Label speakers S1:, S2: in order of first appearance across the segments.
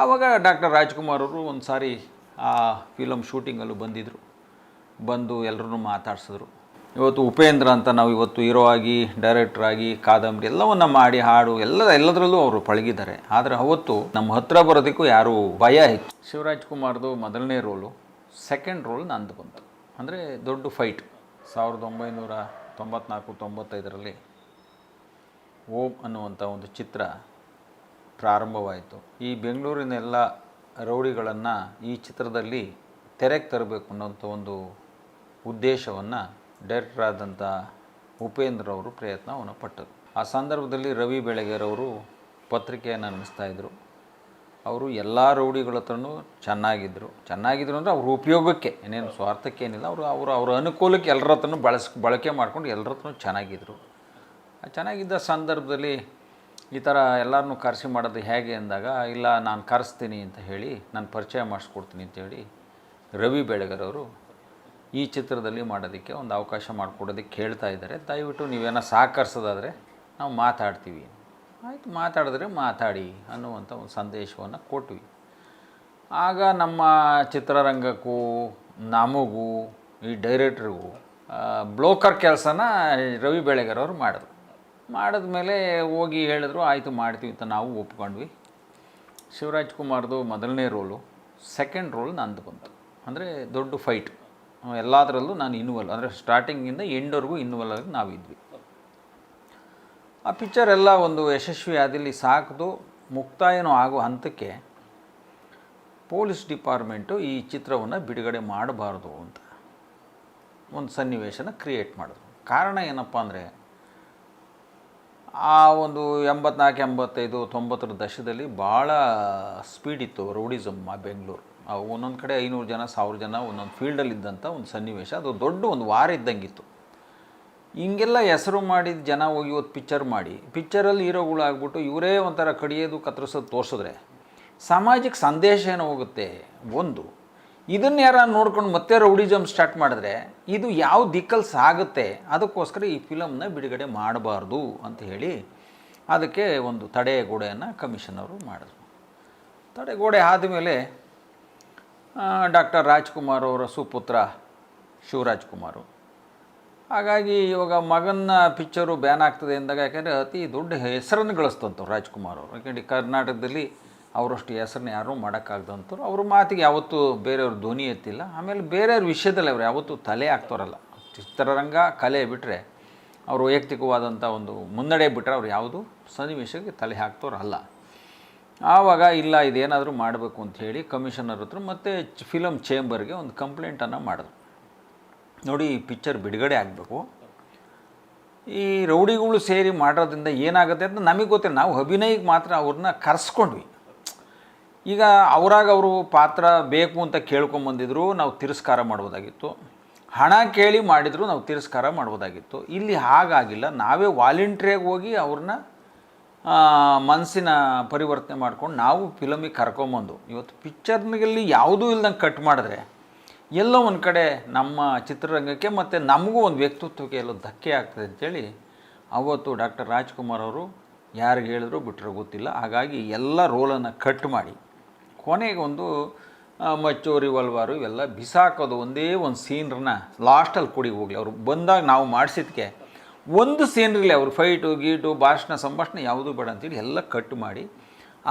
S1: ಆವಾಗ ಡಾಕ್ಟರ್ ರಾಜ್ಕುಮಾರ್ ಅವರು ಒಂದು ಸಾರಿ ಆ ಫಿಲಮ್ ಶೂಟಿಂಗಲ್ಲೂ ಬಂದಿದ್ದರು ಬಂದು ಎಲ್ಲರೂ ಮಾತಾಡ್ಸಿದ್ರು. ಇವತ್ತು ಉಪೇಂದ್ರ ಅಂತ ನಾವು ಇವತ್ತು ಹೀರೋ ಆಗಿ, ಡೈರೆಕ್ಟರ್ ಆಗಿ, ಕಾದಂಬರಿ ಎಲ್ಲವನ್ನ ಮಾಡಿ, ಹಾಡು ಎಲ್ಲ, ಎಲ್ಲದರಲ್ಲೂ ಅವರು ಪಳಗಿದ್ದಾರೆ. ಆದರೆ ಅವತ್ತು ನಮ್ಮ ಹತ್ರ ಬರೋದಕ್ಕೂ ಯಾರು ಭಯ ಇತ್ತು ಶಿವರಾಜ್ ಕುಮಾರ್ದು ಮೊದಲನೇ ರೋಲು ಸೆಕೆಂಡ್ ರೋಲ್ ನಂದು ಬಂತು. ಅಂದರೆ ದೊಡ್ಡ ಫೈಟ್ ಸಾವಿರದ ಒಂಬೈನೂರ ತೊಂಬತ್ನಾಲ್ಕು ತೊಂಬತ್ತೈದರಲ್ಲಿ ಓಂ ಅನ್ನುವಂಥ ಒಂದು ಚಿತ್ರ ಪ್ರಾರಂಭವಾಯಿತು. ಈ ಬೆಂಗಳೂರಿನ ಎಲ್ಲ ರೌಡಿಗಳನ್ನು ಈ ಚಿತ್ರದಲ್ಲಿ ತೆರೆಗೆ ತರಬೇಕು ಅನ್ನೋಂಥ ಒಂದು ಉದ್ದೇಶವನ್ನು ಡೈರೆಕ್ಟರ್ ಆದಂಥ ಉಪೇಂದ್ರ ಅವರು ಪ್ರಯತ್ನವನ್ನು ಪಟ್ಟರು. ಆ ಸಂದರ್ಭದಲ್ಲಿ ರವಿ ಬೆಳಗೆರವರು ಪತ್ರಿಕೆಯನ್ನು ಅನ್ನಿಸ್ತಾಯಿದ್ರು ಅವರು ಎಲ್ಲ ರೌಡಿಗಳ ಹತ್ರನೂ ಚೆನ್ನಾಗಿದ್ದರು ಚೆನ್ನಾಗಿದ್ರು ಅಂದರೆ ಅವ್ರ ಉಪಯೋಗಕ್ಕೆ, ಏನೇನು ಸ್ವಾರ್ಥಕ್ಕೇನಿಲ್ಲ ಅವರು ಅವರು ಅವ್ರ ಅನುಕೂಲಕ್ಕೆ ಎಲ್ಲರ ಹತ್ರನೂ ಬಳಸ್ ಬಳಕೆ ಮಾಡ್ಕೊಂಡು ಎಲ್ಲರ ಹತ್ರನೂ ಚೆನ್ನಾಗಿದ್ದರು ಚೆನ್ನಾಗಿದ್ದ ಸಂದರ್ಭದಲ್ಲಿ ಈ ಥರ ಎಲ್ಲರನ್ನೂ ಕರೆಸಿ ಮಾಡೋದು ಹೇಗೆ ಅಂದಾಗ, ಇಲ್ಲ ನಾನು ಕರೆಸ್ತೀನಿ ಅಂತ ಹೇಳಿ ನಾನು ಪರಿಚಯ ಮಾಡಿಸ್ಕೊಡ್ತೀನಿ ಅಂತೇಳಿ ರವಿ ಬೆಳಗರವರು ಈ ಚಿತ್ರದಲ್ಲಿ ಮಾಡೋದಕ್ಕೆ ಒಂದು ಅವಕಾಶ ಮಾಡಿಕೊಡೋದಕ್ಕೆ ಹೇಳ್ತಾ ಇದ್ದಾರೆ. ದಯವಿಟ್ಟು ನೀವೇನೋ ಸಹಕರಿಸೋದಾದರೆ ನಾವು ಮಾತಾಡ್ತೀವಿ. ಆಯಿತು, ಮಾತಾಡಿದ್ರೆ ಮಾತಾಡಿ ಅನ್ನುವಂಥ ಒಂದು ಸಂದೇಶವನ್ನು ಕೊಟ್ವಿ. ಆಗ ನಮ್ಮ ಚಿತ್ರರಂಗಕ್ಕೂ, ನಮಗೂ, ಈ ಡೈರೆಕ್ಟ್ರಿಗೂ ಬ್ಲೋಕರ್ ಕೆಲಸನ ರವಿ ಬೆಳೆಗರವರು ಮಾಡಿದ್ರು. ಮಾಡಿದ್ಮೇಲೆ ಹೋಗಿ ಹೇಳಿದ್ರು, ಆಯಿತು, ಮಾಡ್ತೀವಿ ಅಂತ ನಾವು ಒಪ್ಕೊಂಡ್ವಿ. ಶಿವರಾಜ್ ಕುಮಾರ್ದು ಮೊದಲನೇ ರೋಲು ಸೆಕೆಂಡ್ ರೋಲ್ ನಂದು ಬಂತು. ಅಂದರೆ ದೊಡ್ಡ ಫೈಟ್ ಎಲ್ಲದರಲ್ಲೂ ನಾನು ಇನ್ವಾಲ್ವ್ ಅಂದರೆ ಸ್ಟಾರ್ಟಿಂಗಿಂದ ಎಂಡ್ವರೆಗೂ ಇನ್ವಾಲ್ವ್ ಆಗಿ ನಾವಿದ್ವಿ ಆ ಪಿಕ್ಚರ್ ಎಲ್ಲ ಒಂದು ಯಶಸ್ವಿ ಆದಲ್ಲಿ ಸಾಕದು, ಮುಕ್ತಾಯನೂ ಆಗೋ ಹಂತಕ್ಕೆ ಪೊಲೀಸ್ ಡಿಪಾರ್ಟ್ಮೆಂಟು ಈ ಚಿತ್ರವನ್ನು ಬಿಡುಗಡೆ ಮಾಡಬಾರ್ದು ಅಂತ ಒಂದು ಸನ್ನಿವೇಶನ ಕ್ರಿಯೇಟ್ ಮಾಡಿದ್ರು. ಕಾರಣ ಏನಪ್ಪ ಅಂದರೆ ಆ ಒಂದು ಎಂಬತ್ನಾಲ್ಕು, ಎಂಬತ್ತೈದು, ತೊಂಬತ್ತರ ದಶಕದಲ್ಲಿ ಭಾಳ ಸ್ಪೀಡ್ ಇತ್ತು ರೌಡಿಸಮ್ ಆ ಬೆಂಗಳೂರು. ಒಂದೊಂದು ಕಡೆ ಐನೂರು ಜನ, ಸಾವಿರ ಜನ ಒಂದೊಂದು ಫೀಲ್ಡಲ್ಲಿ ಇದ್ದಂಥ ಒಂದು ಸನ್ನಿವೇಶ. ಅದು ದೊಡ್ಡ ಒಂದು ವಾರ ಇದ್ದಂಗಿತ್ತು. ಹಿಂಗೆಲ್ಲ ಹೆಸರು ಮಾಡಿದ ಜನ ಹೋಗಿ ಇವತ್ತು ಪಿಕ್ಚರ್ ಮಾಡಿ. ಪಿಕ್ಚರಲ್ಲಿ ಹೀರೋಗಳು ಆಗ್ಬಿಟ್ಟು ಇವರೇ ಒಂಥರ ಕಡಿಯೋದು, ಕತ್ತರಿಸೋದು ತೋರಿಸಿದ್ರೆ, ಸಮಾಜಕ್ಕೆ ಸಂದೇಶ ಏನೋ ಹೋಗುತ್ತೆ. ಒಂದು ಇದನ್ನು ಯಾರ ನೋಡ್ಕೊಂಡು ಮತ್ತೆ ರೌಡಿಸಮ್ ಸ್ಟಾರ್ಟ್ ಮಾಡಿದ್ರೆ ಇದು ಯಾವ ದಿಕ್ಕಲ್ಲಿ ಸಾಗುತ್ತೆ ಅದಕ್ಕೋಸ್ಕರ ಈ ಫಿಲಮ್ನ ಬಿಡುಗಡೆ ಮಾಡಬಾರ್ದು ಅಂತ ಹೇಳಿ ಅದಕ್ಕೆ ಒಂದು ತಡೆಗೋಡೆಯನ್ನು ಕಮಿಷನವರು ಮಾಡಿದ್ರು. ತಡೆಗೋಡೆ ಆದಮೇಲೆ ಡಾಕ್ಟರ್ ರಾಜ್ಕುಮಾರ್ ಅವರ ಸುಪುತ್ರ ಶಿವರಾಜ್ ಕುಮಾರು. ಹಾಗಾಗಿ ಇವಾಗ ಮಗನ ಪಿಕ್ಚರು ಬ್ಯಾನ್ ಆಗ್ತದೆ ಅಂದಾಗ ಯಾಕೆಂದರೆ ಅತಿ ದೊಡ್ಡ ಹೆಸರನ್ನು ಗಳಿಸ್ತಂಥವ್ರು ರಾಜ್ಕುಮಾರ್ ಅವರು. ಯಾಕೆಂದರೆ ಕರ್ನಾಟಕದಲ್ಲಿ ಅವರಷ್ಟು ಹೆಸರನ್ನ ಯಾರೂ ಮಾಡೋಕ್ಕಾಗ್ದಂಥವ್ರು ಅವ್ರ ಮಾತಿಗೆ ಯಾವತ್ತೂ ಬೇರೆಯವ್ರ ಧ್ವನಿ ಎತ್ತಿಲ್ಲ. ಆಮೇಲೆ ಬೇರೆಯವ್ರ ವಿಷಯದಲ್ಲಿ ಅವ್ರು ಯಾವತ್ತೂ ತಲೆ ಹಾಕ್ತಾರಲ್ಲ. ಚಿತ್ರರಂಗ ಕಲೆ ಬಿಟ್ಟರೆ ಅವರು ವೈಯಕ್ತಿಕವಾದಂಥ ಒಂದು ಮುನ್ನಡೆ ಬಿಟ್ಟರೆ ಅವ್ರು ಯಾವುದು ಸನ್ನಿವೇಶಕ್ಕೆ ತಲೆ ಹಾಕ್ತವ್ರಲ್ಲ ಆವಾಗ ಇಲ್ಲ, ಇದೇನಾದರೂ ಮಾಡಬೇಕು ಅಂತ ಹೇಳಿ ಕಮಿಷನರ್ ಹತ್ರ ಮತ್ತು ಫಿಲಮ್ ಚೇಂಬರ್ಗೆ ಒಂದು ಕಂಪ್ಲೇಂಟನ್ನು ಮಾಡಿದ್ರು. ನೋಡಿ, ಈ ಪಿಕ್ಚರ್ ಬಿಡುಗಡೆ ಆಗಬೇಕು. ಈ ರೌಡಿಗಳು ಸೇರಿ ಮಾಡೋದ್ರಿಂದ ಏನಾಗುತ್ತೆ ಅಂತ ನಮಗೆ ಗೊತ್ತಿಲ್ಲ. ನಾವು ಅಭಿನಯಕ್ಕೆ ಮಾತ್ರ ಅವ್ರನ್ನ ಕರೆಸ್ಕೊಂಡ್ವಿ. ಈಗ ಅವರಾಗ ಅವರು ಪಾತ್ರ ಬೇಕು ಅಂತ ಕೇಳ್ಕೊಂಬಂದಿದ್ರು, ನಾವು ತಿರಸ್ಕಾರ ಮಾಡ್ಬೋದಾಗಿತ್ತು. ಹಣ ಕೇಳಿ ಮಾಡಿದರೂ, ನಾವು ತಿರಸ್ಕಾರ ಮಾಡ್ಬೋದಾಗಿತ್ತು. ಇಲ್ಲಿ ಹಾಗಾಗಿಲ್ಲ. ನಾವೇ ವಾಲಂಟ್ರಿಯಾಗಿ ಹೋಗಿ ಅವ್ರನ್ನ ಮನಸ್ಸಿನ ಪರಿವರ್ತನೆ ಮಾಡ್ಕೊಂಡು ನಾವು ಫಿಲಮಿಗೆ ಕರ್ಕೊಂಬಂದು. ಇವತ್ತು ಪಿಕ್ಚರ್ನಲ್ಲಿ ಯಾವುದೂ ಇಲ್ದಂಗೆ ಕಟ್ ಮಾಡಿದ್ರೆ, ಎಲ್ಲೋ ಒಂದು ಕಡೆ ನಮ್ಮ ಚಿತ್ರರಂಗಕ್ಕೆ ಮತ್ತು ನಮಗೂ ಒಂದು ವ್ಯಕ್ತಿತ್ವಕ್ಕೆ ಎಲ್ಲೋ ಧಕ್ಕೆ ಆಗ್ತದೆ ಅಂತೇಳಿ ಅವತ್ತು ಡಾಕ್ಟರ್ ರಾಜ್ಕುಮಾರ್ ಅವರು ಯಾರಿಗೆ ಹೇಳಿದ್ರು ಬಿಟ್ಟರೆ ಗೊತ್ತಿಲ್ಲ. ಹಾಗಾಗಿ ಎಲ್ಲ ರೋಲನ್ನು ಕಟ್ ಮಾಡಿ. ಕೊನೆಗೆ ಒಂದು ಮಚ್ಚು ರಿವಲ್ವಾರು ಇವೆಲ್ಲ ಬಿಸಾಕೋದು ಒಂದೇ ಒಂದು ಸೀನ್ರನ್ನ ಲಾಸ್ಟಲ್ಲಿ ಕೂಡಿ ಹೋಗಲಿ. ಅವರು ಬಂದಾಗ ನಾವು ಮಾಡಿಸಿದ್ಕೆ ಒಂದು ಸೀನ್ರಿಲ್ಲ ಅವ್ರು ಫೈಟು ಗೀಟು ಭಾಷಣ ಸಂಭಾಷಣೆ ಯಾವುದೂ ಬೇಡ ಅಂತೇಳಿ ಎಲ್ಲ ಕಟ್ ಮಾಡಿ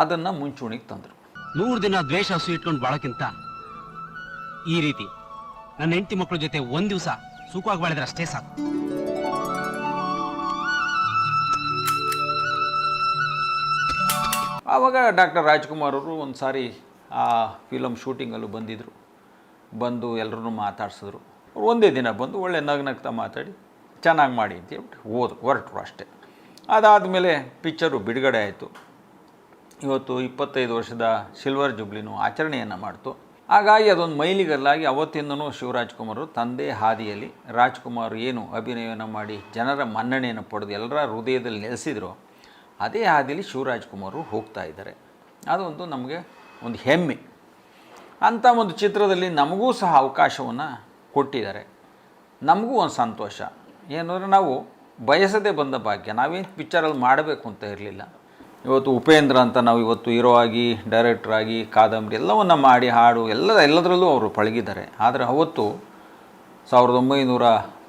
S1: ಅದನ್ನು ಮುಂಚೂಣಿಗೆ ತಂದರು.
S2: ನೂರು ದಿನ ದ್ವೇಷ ಹಸು ಇಟ್ಕೊಂಡು ಬಾಳಕ್ಕಿಂತ ಈ ರೀತಿ ನನ್ನ ಹೆಂಡತಿ ಮಕ್ಕಳ ಜೊತೆ ಒಂದು ದಿವಸ ಸುಖವಾಗಿ ಬಾಳಿದ್ರೆ ಅಷ್ಟೇ ಸಾಕು.
S1: ಆವಾಗ ಡಾಕ್ಟರ್ ರಾಜ್ಕುಮಾರ್ ಅವರು ಒಂದು ಸಾರಿ ಆ ಫಿಲಮ್ ಶೂಟಿಂಗಲ್ಲೂ ಬಂದಿದ್ದರು ಬಂದು ಎಲ್ಲರೂ ಮಾತಾಡ್ಸಿದ್ರು. ಅವ್ರು ಒಂದೇ ದಿನ ಬಂದು ಒಳ್ಳೆ ನಗ್ನಗ್ತಾ ಮಾತಾಡಿ, ಚೆನ್ನಾಗಿ ಮಾಡಿ ಅಂತ ಹೇಳ್ಬಿಟ್ಟು ಹೋದ್ರು ಹೊರಟರು ಅಷ್ಟೇ. ಅದಾದಮೇಲೆ ಪಿಕ್ಚರು ಬಿಡುಗಡೆ ಆಯಿತು. ಇವತ್ತು ಇಪ್ಪತ್ತೈದು ವರ್ಷದ ಸಿಲ್ವರ್ ಜುಬ್ಲಿನೂ ಆಚರಣೆಯನ್ನು ಮಾಡ್ತು. ಹಾಗಾಗಿ ಅದೊಂದು ಮೈಲಿಗಲ್ಲಾಗಿ ಅವತ್ತಿಂದನೂ ಶಿವರಾಜ್ ಕುಮಾರ್ ತಂದೆ ಹಾದಿಯಲ್ಲಿ ರಾಜ್ಕುಮಾರ್ ಏನು ಅಭಿನಯವನ್ನು ಮಾಡಿ ಜನರ ಮನ್ನಣೆಯನ್ನು ಪಡೆದು ಎಲ್ಲರ ಹೃದಯದಲ್ಲಿ ನೆಲೆಸಿದ್ರು, ಅದೇ ಹಾದಿಯಲ್ಲಿ ಶಿವರಾಜ್ ಕುಮಾರ್ ಹೋಗ್ತಾ ಇದ್ದಾರೆ. ಅದೊಂದು ನಮಗೆ ಒಂದು ಹೆಮ್ಮೆ. ಅಂಥ ಒಂದು ಚಿತ್ರದಲ್ಲಿ ನಮಗೂ ಸಹ ಅವಕಾಶವನ್ನು ಕೊಟ್ಟಿದ್ದಾರೆ. ನಮಗೂ ಒಂದು ಸಂತೋಷ. ಏನಂದರೆ ನಾವು ಬಯಸದೇ ಬಂದ ಭಾಗ್ಯ. ನಾವೇನು ಪಿಕ್ಚರಲ್ಲಿ ಮಾಡಬೇಕು ಅಂತ ಇರಲಿಲ್ಲ. ಇವತ್ತು ಉಪೇಂದ್ರ ಅಂತ ನಾವು ಇವತ್ತು ಹೀರೋ ಆಗಿ ಡೈರೆಕ್ಟ್ರ್ ಆಗಿ, ಕಾದಂಬರಿ ಎಲ್ಲವನ್ನು ಮಾಡಿ, ಹಾಡು, ಎಲ್ಲ, ಎಲ್ಲದರಲ್ಲೂ ಅವರು ಪಳಗಿದ್ದಾರೆ. ಆದರೆ ಅವತ್ತು ಸಾವಿರದ ಒಂಬೈನೂರ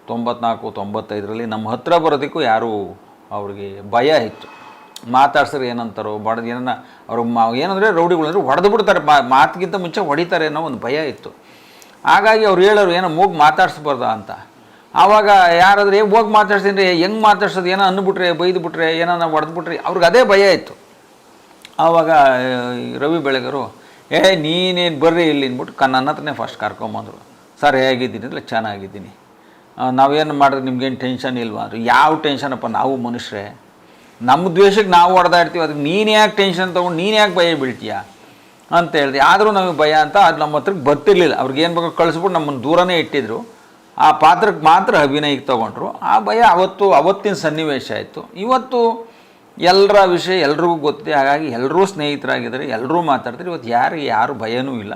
S1: ತೊಂಬತ್ನಾಲ್ಕು, ತೊಂಬತ್ತೈದರಲ್ಲಿ ನಮ್ಮ ಹತ್ತಿರ ಬರೋದಕ್ಕೂ ಯಾರೂ ಅವ್ರಿಗೆ ಭಯ ಇತ್ತು. ಮಾತಾಡ್ಸಿದ್ರೆ ಏನಂತಾರೋ, ಬಡ ಏನನ್ನ ಅವರು ಮಾ ಏನಂದರೆ ರೌಡಿಗಳು ಅಂದರೆ ಹೊಡೆದು ಬಿಡ್ತಾರೆ. ಮಾ ಮಾತಿಗಿಂತ ಮುಂಚೆ ಹೊಡಿತಾರೆ ಅನ್ನೋ ಒಂದು ಭಯ ಇತ್ತು. ಹಾಗಾಗಿ ಅವ್ರು ಹೇಳೋರು, ಏನೋ ಹೋಗಿ ಮಾತಾಡ್ಸ್ಬಾರ್ದ ಅಂತ. ಆವಾಗ ಯಾರಾದ್ರೂ ಹೋಗಿ ಮಾತಾಡ್ಸಿದ್ರೆ ಹೆಂಗೆ ಮಾತಾಡ್ಸೋದು? ಏನೋ ಅಂದ್ಬಿಟ್ರೆ ಬೈದು ಬಿಟ್ರೆ, ಏನೋ ಹೊಡೆದ್ಬಿಟ್ರೆ ಅವ್ರಿಗೆ ಅದೇ ಭಯ ಇತ್ತು. ಆವಾಗ ರವಿ ಬೆಳಗರು, ಏ, ನೀನೇನು ಬರ್ರಿ ಇಲ್ಲಿ, ಅಂದ್ಬಿಟ್ಟು ಕ ಹತ್ರನೇ ಫಸ್ಟ್ ಕರ್ಕೊಂಬಂದರು. ಸರ್ ಹೇಗಿದ್ದೀನಿ ಅಂದರೆ ಚೆನ್ನಾಗಿದ್ದೀನಿ. ನಾವೇನು ಮಾಡಿದ್ರೆ, ನಿಮ್ಗೇನು ಟೆನ್ಷನ್ ಇಲ್ವಾ? ಅಂದರು. ಯಾವ ಟೆನ್ಷನಪ್ಪ ನಾವು ಮನುಷ್ಯರೇ. ನಮ್ಮ ದ್ವೇಷಕ್ಕೆ ನಾವು ಇರ್ತೀವಿ ಅದಕ್ಕೆ ನೀನು ಯಾಕೆ ಟೆನ್ಷನ್ ತೊಗೊಂಡು ನೀನು ಯಾಕೆ ಭಯ ಬೀಳ್ತೀಯ? ಅಂತ ಹೇಳಿದೆ. ಆದರೂ ನಮಗೆ ಭಯ ಅಂತ ಅದು ನಮ್ಮ ಹತ್ರಕ್ಕೆ ಬರ್ತಿರ್ಲಿಲ್ಲ. ಅವ್ರಿಗೆ ಏನು ಬೇಕೋ ಕಳಿಸ್ಬಿಟ್ಟು ನಮ್ಮನ್ನು ದೂರನೇ ಇಟ್ಟಿದ್ರು. ಆ ಪಾತ್ರಕ್ಕೆ ಮಾತ್ರ ಅಭಿನಯಕ್ಕೆ ತೊಗೊಂಡ್ರು. ಆ ಭಯ ಅವತ್ತು, ಅವತ್ತಿನ ಸನ್ನಿವೇಶ ಆಯಿತು. ಇವತ್ತು ಎಲ್ಲರ ವಿಷಯ ಎಲ್ರಿಗೂ ಗೊತ್ತೇ. ಹಾಗಾಗಿ ಎಲ್ಲರೂ ಸ್ನೇಹಿತರಾಗಿದ್ದಾರೆ ಎಲ್ಲರೂ ಮಾತಾಡ್ತಾರೆ. ಇವತ್ತು ಯಾರಿಗೆ ಯಾರು ಭಯನೂ ಇಲ್ಲ.